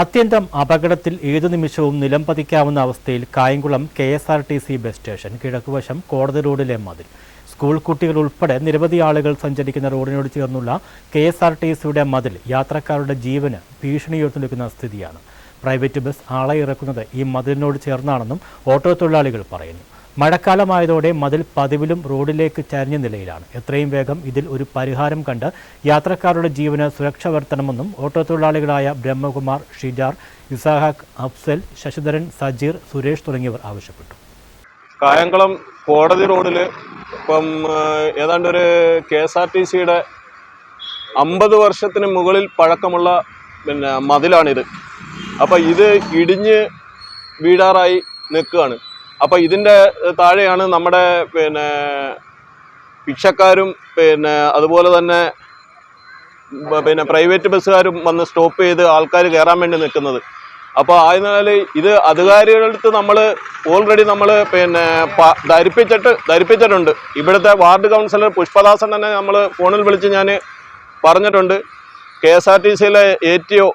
അത്യന്തം അപകടത്തിൽ ഏതു നിമിഷവും നിലം പതിക്കാവുന്ന അവസ്ഥയിൽ Kayamkulam K S R T C bus station കിഴക്കുവശം കോടതി റോഡിലെ മതിൽ സ്കൂൾ കുട്ടികൾ ഉൾപ്പെടെ നിരവധി ആളുകൾ സഞ്ചരിക്കുന്ന റോഡിനോട് ചേർന്നുള്ള കെ എസ് ആർ ടി സിയുടെ മതിൽ യാത്രക്കാരുടെ ജീവന് ഭീഷണിയുയർത്തുനിൽക്കുന്ന സ്ഥിതിയാണ്. പ്രൈവറ്റ് ബസ് ആളെ ഇറക്കുന്നത് ഈ മതിലിനോട് ചേർന്നാണെന്നും ഓട്ടോ തൊഴിലാളികൾ പറയുന്നു. മഴക്കാലമായതോടെ മതിൽ പതിവിലും റോഡിലേക്ക് ചരിഞ്ഞ നിലയിലാണ്. എത്രയും വേഗം ഇതിൽ ഒരു പരിഹാരം കണ്ട് യാത്രക്കാരുടെ ജീവന് സുരക്ഷ വരുത്തണമെന്നും ഓട്ടോ തൊഴിലാളികളായ ബ്രഹ്മകുമാർ ഷിജാർ ഇസാഹാഖ് അഫ്സൽ ശശിധരൻ സജീർ സുരേഷ് തുടങ്ങിയവർ ആവശ്യപ്പെട്ടു. കായംകുളം കോടതി റോഡിൽ ഇപ്പം ഏതാണ്ട് ഒരു കെ എസ് ആർ ടി സിയുടെ അമ്പത് വർഷത്തിന് മുകളിൽ പഴക്കമുള്ള പിന്നെ മതിലാണിത്. അപ്പം ഇത് ഇടിഞ്ഞ് വീടാറായി നിൽക്കുകയാണ്. അപ്പം ഇതിന്റെ താഴെയാണ് നമ്മുടെ പിന്നെ ഭിക്ഷക്കാരും പിന്നെ അതുപോലെ തന്നെ പിന്നെ പ്രൈവറ്റ് ബസ്സുകാരും വന്ന് സ്റ്റോപ്പ് ചെയ്ത് ആൾക്കാർ കയറാൻ വേണ്ടി നിൽക്കുന്നത്. അപ്പോൾ ആയതിനാൽ ഇത് അധികാരികളടുത്ത് നമ്മൾ ഓൾറെഡി നമ്മൾ പിന്നെ ധരിപ്പിച്ചിട്ട് ധരിപ്പിച്ചിട്ടുണ്ട്. ഇവിടുത്തെ വാർഡ് കൗൺസിലർ പുഷ്പദാസൻ തന്നെ നമ്മൾ ഫോണിൽ വിളിച്ച് ഞാൻ പറഞ്ഞിട്ടുണ്ട്. കെ എസ് ആർ ടി സിയിലെ എ ടി ഒ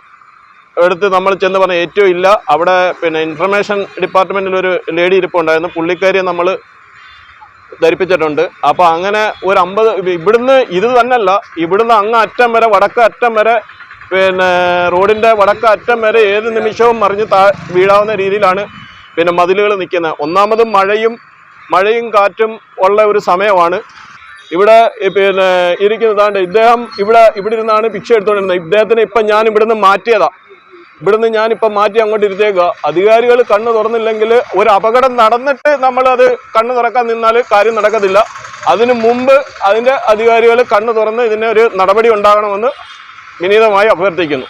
എടുത്ത് നമ്മൾ ചെന്ന് പറഞ്ഞ ഏറ്റവും ഇല്ല. അവിടെ പിന്നെ ഇൻഫർമേഷൻ ഡിപ്പാർട്ട്മെന്റിൽ ഒരു ലേഡി ഇരിപ്പുണ്ടായിരുന്നു പുള്ളിക്കാരിയെ നമ്മൾ ധരിപ്പിച്ചിട്ടുണ്ട്. അപ്പോൾ അങ്ങനെ ഒരു അമ്പത് ഇവിടുന്ന് ഇത് തന്നെയല്ല ഇവിടുന്ന് അങ്ങ് അറ്റം വരെ വടക്ക് അറ്റം വരെ പിന്നെ റോഡിന്റെ വടക്ക് അറ്റം വരെ ഏത് നിമിഷവും മറിഞ്ഞ് താ വീഴാവുന്ന രീതിയിലാണ് പിന്നെ മതിലുകൾ നിൽക്കുന്നത്. ഒന്നാമതും മഴയും മഴയും കാറ്റും ഉള്ള ഒരു സമയമാണ്. ഇവിടെ പിന്നെ ഇരിക്കുന്നതാണ്ട് ഇദ്ദേഹം ഇവിടെ ഇവിടെ ഇരുന്നാണ് ഭിക്ഷ എടുത്തുകൊണ്ടിരുന്നത്. ഇദ്ദേഹത്തിന് ഇപ്പം ഞാൻ ഇവിടുന്ന് മാറ്റിയതാ. ഇവിടുന്ന് ഞാനിപ്പോ മാറ്റി അങ്ങോട്ട് ഇരുത്തേക്കുക അധികാരികൾ കണ്ണ് തുറന്നില്ലെങ്കിൽ ഒരു അപകടം നടന്നിട്ട് നമ്മൾ അത് കണ്ണു തുറക്കാൻ നിന്നാൽ കാര്യം നടക്കത്തില്ല. അതിനു മുമ്പ് അതിന്റെ അധികാരികൾ കണ്ണ് തുറന്ന് ഇതിന് ഒരു നടപടി ഉണ്ടാകണമെന്ന് വിനീതമായി അഭ്യർത്ഥിക്കുന്നു.